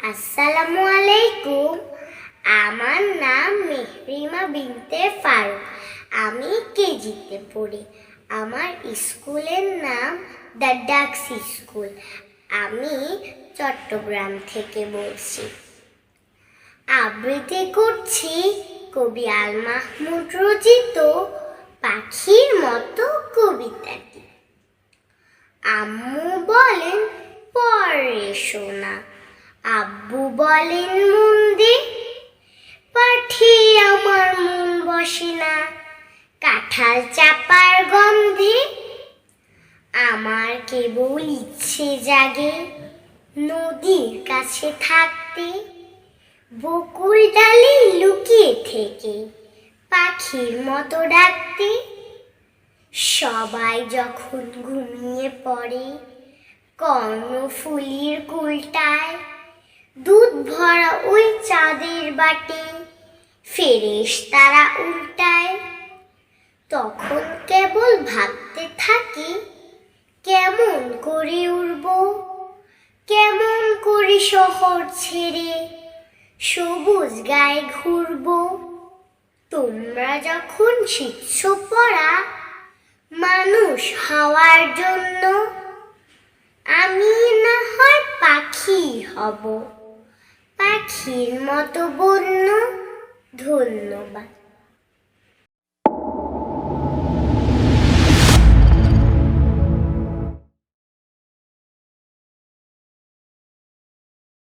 আসসালামু আলাইকুম। আমার নাম মেহরিমা বিনতে ফারুক। আমি কেজিতে পড়ি। আমার স্কুলের নাম দ্য ডাকসি স্কুল। আমি চট্টগ্রাম থেকে বলছি। আবৃত্তি করছি কবি আল মাহমুদ রচিত পাখির মতো কবিতাটি। আম্মু বলেন, পরে শোনা। আব্বু বলেন মন দে আমার মন বসে না। কাঁঠাল চাপার গন্ধে আমার কেবল ইচ্ছে জাগে নদীর কাছে থাকতে। বকুল ডালে লুকিয়ে থেকে পাখির মতো ডাকতে। সবাই যখন ঘুমিয়ে পড়ে, কর্ণফুলির কুলটায় ভরা ওই চাঁদের বাটি। ফেরেশ তারা উল্টায়। তখন কেবল ভাবতে থাকি, কেমন করে উড়ব? কেমন করে শহর ছেড়ে সবুজ গায়ে ঘুরব? তোমরা যখন শিখছ পড়া, মানুষ হওয়ার জন্য, আমি না হয় পাখি হব। পাখির মতো বন্য ধন্যবাদ।